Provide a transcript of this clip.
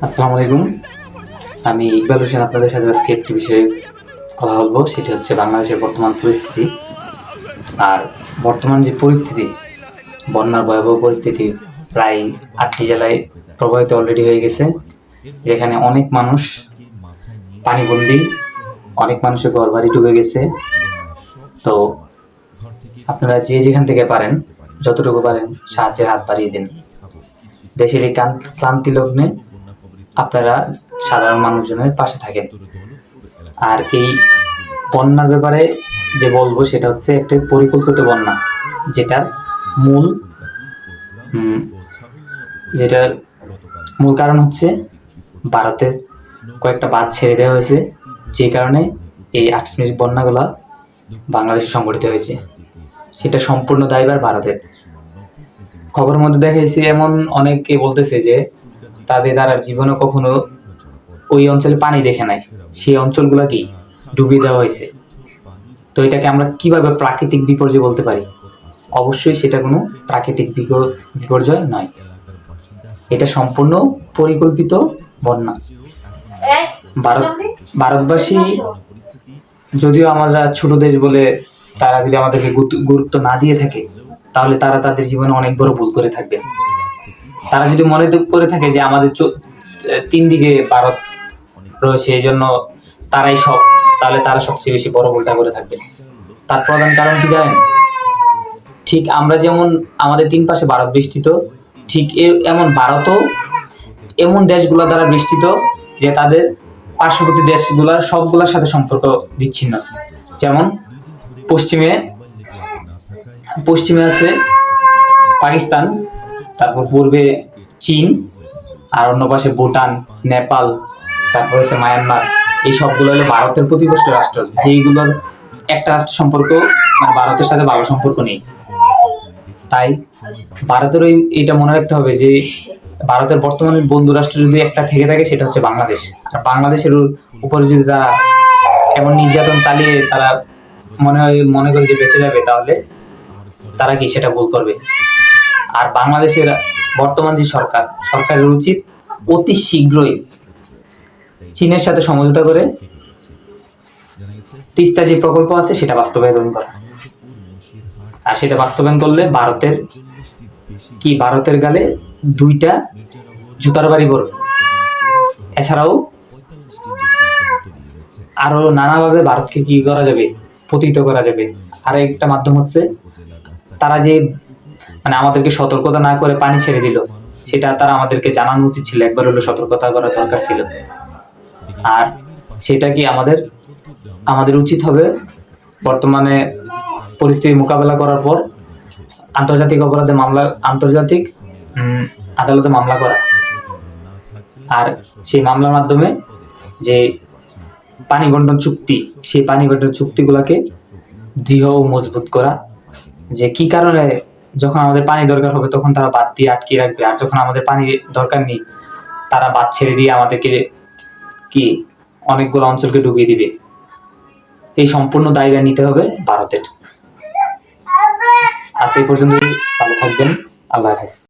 আসসালামু আলাইকুম। আমি ইকবাল হোসেন, আপনাদের সাথে আজকে একটি বিষয়ে কথা বলব। সেটি হচ্ছে বাংলাদেশের বর্তমান পরিস্থিতি। আর বর্তমান যে পরিস্থিতি, বন্যার ভয়াবহ পরিস্থিতি প্রায় আটটি জেলায় প্রভাবিত অলরেডি হয়ে গেছে, যেখানে অনেক মানুষ পানিবন্দি, অনেক মানুষের ঘর বাড়ি ডুবে গেছে। তো আপনারা যে যেখান থেকে পারেন, যতটুকু পারেন, সাহায্যের হাত বাড়িয়ে দিন। দেশের এই ক্লান- ক্লান্তি লগ্নে আপনারা সাধারণ মানুষজনের পাশে থাকেন। আর এই বন্যার ব্যাপারে যে বলব সেটা হচ্ছে একটা পরিকল্পিত বন্যা, যেটার মূল যেটার মূল কারণ হচ্ছে ভারতের কয়েকটা বাঁধ ছেড়ে দেওয়া হয়েছে, যে কারণে এই আকস্মিক বন্যাগুলো বাংলাদেশে সংঘটিত হয়েছে। সেটা সম্পূর্ণ দায়ভার ভারতের। খবরের মধ্যে দেখা যাচ্ছে এমন অনেকে বলতেছে যে তাদের দ্বারা জীবনে কখনো ওই অঞ্চলে পানি দেখে নাই। সেই অঞ্চলগুলো কি ডুবিয়ে দেওয়া হয়েছে। তো এটাকে আমরা কীভাবে প্রাকৃতিক বিপর্যয় বলতে পারি? অবশ্যই সেটা কোনো প্রাকৃতিক বিপর্যয় নয়। এটা সম্পূর্ণ পরিকল্পিত বন্যা। ভারত ভারতবাসী যদিও আমরা ছোট দেশ বলে তারা যদি আমাদেরকে গুরুত্ব না দিয়ে থাকে, তাহলে তারা তাদের জীবনে অনেক বড় ভুল করে থাকবে। তারা যদি মনে করে থাকে যে আমাদের তিন দিকে ভারত রয়েছে এই জন্য তারাই সব, তাহলে তারা সবচেয়ে বেশি বড় ভুলটা করে থাকবে। তার প্রধান কারণ কি জানেন? ঠিক আমরা যেমন আমাদের তিন পাশে ভারত বেষ্টিত, ঠিক এমন ভারতও এমন দেশগুলো দ্বারা বেষ্টিত যে তাদের পার্শ্ববর্তী দেশগুলোর সবগুলোর সাথে সম্পর্ক বিচ্ছিন্ন। যেমন পশ্চিমে পশ্চিমে আছে পাকিস্তান তারপর পূর্বে চীন, আর অন্য পাশে ভুটান, নেপাল, তারপর হচ্ছে মায়ানমার। এই সবগুলো হলো ভারতের প্রতিবেশী রাষ্ট্র। যেইগুলোর একটা রাষ্ট্র সম্পর্ক মানে ভারতের সাথে ভালো সম্পর্ক নেই। তাই ভারতের ওই এটা মনে রাখতে হবে যে, ভারতের বর্তমানে বন্ধু রাষ্ট্র যদি একটা থেকে থাকে, সেটা হচ্ছে বাংলাদেশ। আর বাংলাদেশের উপরে যদি তারা এমন নির্যাতন চালিয়ে তারা মনে হয় মনে করে যে বেঁচে যাবে, তাহলে তারা কি সেটা ভুল করবে? আর বাংলাদেশের বর্তমান যে সরকার, সরকারের উচিত অতি শীঘ্রই চীনের সাথে সমঝোতা করে তিস্তা যে প্রকল্প আছে সেটা বাস্তবায়ন করা। আর সেটা বাস্তবায়ন করলে ভারতের কি, ভারতের গালে দুইটা জুতার বাড়ি পড়বে। এছাড়াও আরও নানাভাবে ভারতকে কি করা যাবে, পতিত করা যাবে। আর একটা মাধ্যম হচ্ছে তারা যে মানে আমাদেরকে সতর্কতা না করে পানি ছেড়ে দিল, সেটা তারা আমাদেরকে জানানো উচিত ছিল, একবার হলো সতর্কতা করা দরকার ছিল। আর সেটা কি আমাদের আমাদের উচিত হবে? বর্তমানে পরিস্থিতি মোকাবেলা করার পর আন্তর্জাতিক অপরাধে মামলা, আন্তর্জাতিক আদালতে মামলা করা। আর সেই মামলার মাধ্যমে যে পানি বন্টন চুক্তি, সেই পানি বন্টন চুক্তিগুলোকে দৃঢ় মজবুত করা, যে কি কারণে যখন আমাদের পানি দরকার হবে, তখন তারা বাদ দিয়ে আটকে রাখবে। আর যখন আমাদের পানি দরকার নেই, তারা বাদ ছেড়ে দিয়ে আমাদেরকে কি অনেকগুলো অঞ্চলকে ডুবিয়ে দিবে। এই সম্পূর্ণ দায়ভার নিতে হবে ভারতের। আজ এই পর্যন্ত ভালো থাকবেন। আল্লাহ হাফেজ।